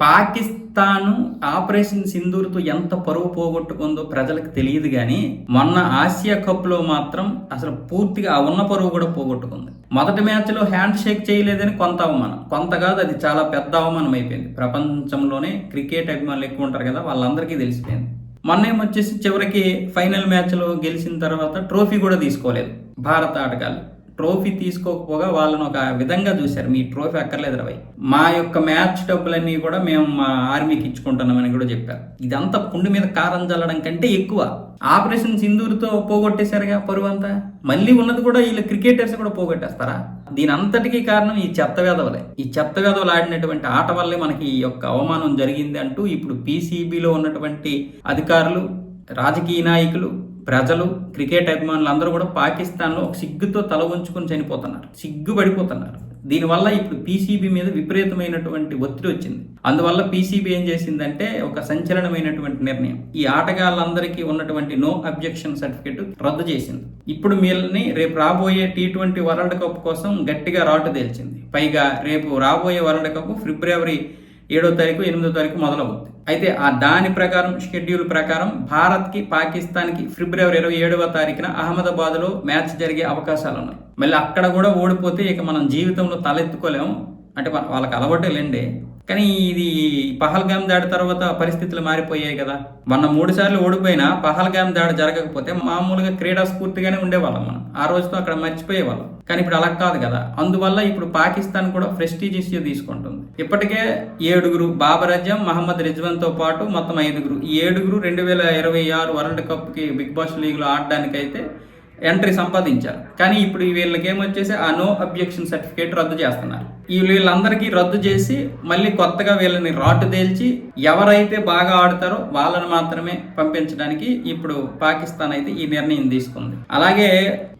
Pakistan operation సింధూర్తో ఎంత పరువు పోగొట్టుకుందో ప్రజలకు తెలియదు కానీ మొన్న ఆసియా కప్లో మాత్రం అసలు పూర్తిగా ఆ ఉన్న పరువు కూడా పోగొట్టుకుంది. మొదటి మ్యాచ్లో హ్యాండ్ షేక్ చేయలేదని కొంత అవమానం. కొంత కాదు అది చాలా పెద్ద అవమానం అయిపోయింది. ప్రపంచంలోనే క్రికెట్ అభిమానులు ఎక్కువ ఉంటారు కదా వాళ్ళందరికీ తెలిసిపోయింది. మొన్న ఏమొచ్చేసి చివరికి ఫైనల్ మ్యాచ్లో గెలిచిన తర్వాత ట్రోఫీ కూడా తీసుకోలేదు. భారత ఆటగాళ్ళు. ట్రోఫీ తీసుకోకపోగా వాళ్ళని ఒక విధంగా చూశారు. మీ ట్రోఫీ అక్కర్లేదు రవి మా యొక్క మ్యాచ్ డబ్బులన్నీ కూడా మేము మా ఆర్మీకి ఇచ్చుకుంటున్నామని కూడా చెప్పారు. ఇదంతా పుండు మీద కారం చల్లడం కంటే ఎక్కువ. ఆపరేషన్ సింధూరుతో పోగొట్టేశారుగా పరువు అంతా. మళ్ళీ ఉన్నది కూడా వీళ్ళు క్రికెటర్స్ కూడా పోగొట్టేస్తారా? దీని అంతటికీ కారణం ఈ చెత్త వేదవలే ఈ చెత్త వేదవలు ఆడినటువంటి ఆట వల్లే మనకి ఈ యొక్క అవమానం జరిగింది అంటూ ఇప్పుడు పీసీబీలో ఉన్నటువంటి అధికారులు రాజకీయ నాయకులు ప్రజలు క్రికెట్ అభిమానులు అందరూ కూడా పాకిస్తాన్లో ఒక సిగ్గుతో తల ఉంచుకొని చనిపోతున్నారు. సిగ్గు పడిపోతున్నారు దీనివల్ల ఇప్పుడు పీసీబీ మీద విపరీతమైనటువంటి ఒత్తిడి వచ్చింది. అందువల్ల పీసీబీ ఏం చేసిందంటే ఒక సంచలనమైనటువంటి నిర్ణయం. ఈ ఆటగాళ్ళందరికీ ఉన్నటువంటి నో అబ్జెక్షన్ సర్టిఫికెట్ రద్దు చేసింది. ఇప్పుడు మీల్ని రేపు రాబోయే టీ ట్వంటీ వరల్డ్ కప్ కోసం గట్టిగా రాటు తేల్చింది. పైగా రేపు రాబోయే వరల్డ్ కప్ ఫిబ్రవరి ఏడో తారీఖు ఎనిమిదో తారీఖు మొదలవుతుంది అయితే ఆ దాని ప్రకారం షెడ్యూల్ ప్రకారం భారత్కి పాకిస్తాన్కి ఫిబ్రవరి ఇరవై ఏడవ తారీఖున అహ్మదాబాద్లో మ్యాచ్ జరిగే అవకాశాలు ఉన్నాయి మళ్ళీ అక్కడ కూడా ఓడిపోతే ఇక మనం జీవితంలో తలెత్తుకోలేము అంటే వాళ్ళకి అలవాటే లేండి. కానీ ఇది పహల్గామ్ దాడి తర్వాత పరిస్థితులు మారిపోయాయి కదా. మొన్న మూడు సార్లు ఓడిపోయినా పహల్గామ్ దాడి జరగకపోతే మామూలుగా క్రీడా స్ఫూర్తిగానే ఉండేవాళ్ళం మనం. ఆ రోజుతో అక్కడ మర్చిపోయేవాళ్ళం. కానీ ఇప్పుడు అలా కాదు కదా. అందువల్ల ఇప్పుడు పాకిస్తాన్ కూడా ప్రెస్టీజ్ ఇష్యూ తీసుకుంటుంది. ఇప్పటికే ఏడుగురు బాబర్ అజం మహమ్మద్ రిజ్వాన్తో పాటు మొత్తం ఐదుగురు. ఈ ఏడుగురు రెండు వేల ఇరవై ఆరు వరల్డ్ కప్కి బిగ్ బాస్ లీగ్లో ఆడడానికైతే ఎంట్రీ సంపాదించారు. కానీ ఇప్పుడు వీళ్ళకి ఏమొచ్చేసి ఆ నో అబ్జెక్షన్ సర్టిఫికేట్ రద్దు చేస్తున్నారు. వీళ్ళందరికీ రద్దు చేసి మళ్ళీ కొత్తగా వీళ్ళని రాటు తేల్చి ఎవరైతే బాగా ఆడతారో వాళ్ళని మాత్రమే పంపించడానికి ఇప్పుడు పాకిస్తాన్ అయితే ఈ నిర్ణయం తీసుకుంది. అలాగే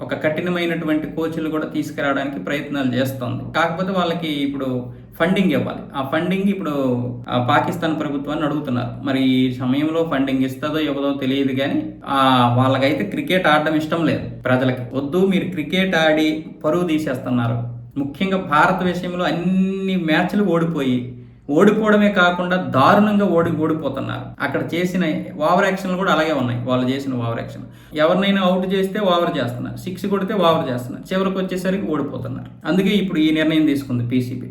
ఒక కఠినమైనటువంటి కోచ్లు కూడా తీసుకురావడానికి ప్రయత్నాలు చేస్తుంది. కాకపోతే వాళ్ళకి ఇప్పుడు ఫండింగ్ ఇవ్వాలి. ఆ ఫండింగ్ ఇప్పుడు పాకిస్తాన్ ప్రభుత్వాన్ని అడుగుతున్నారు. మరి ఈ సమయంలో ఫండింగ్ ఇస్తుందో ఇవ్వదో తెలియదు కానీ ఆ, వాళ్ళకైతే క్రికెట్ ఆడడం ఇష్టం లేదు ప్రజలకి. వద్దు మీరు క్రికెట్ ఆడి పరువు తీసేస్తున్నారు. ముఖ్యంగా భారత విషయంలో అన్ని మ్యాచ్లు ఓడిపోయి ఓడిపోవడమే కాకుండా దారుణంగా ఓడి ఓడిపోతున్నారు. అక్కడ చేసిన ఓవర్ యాక్షన్లు కూడా అలాగే ఉన్నాయి. వాళ్ళు చేసిన ఓవర్ యాక్షన్. ఎవరినైనా అవుట్ చేస్తే ఓవర్ చేస్తున్నారు. సిక్స్ కొడితే ఓవర్ చేస్తున్నారు. చివరికి వచ్చేసరికి ఓడిపోతున్నారు. అందుకే ఇప్పుడు ఈ నిర్ణయం తీసుకుంది పీసీబీ.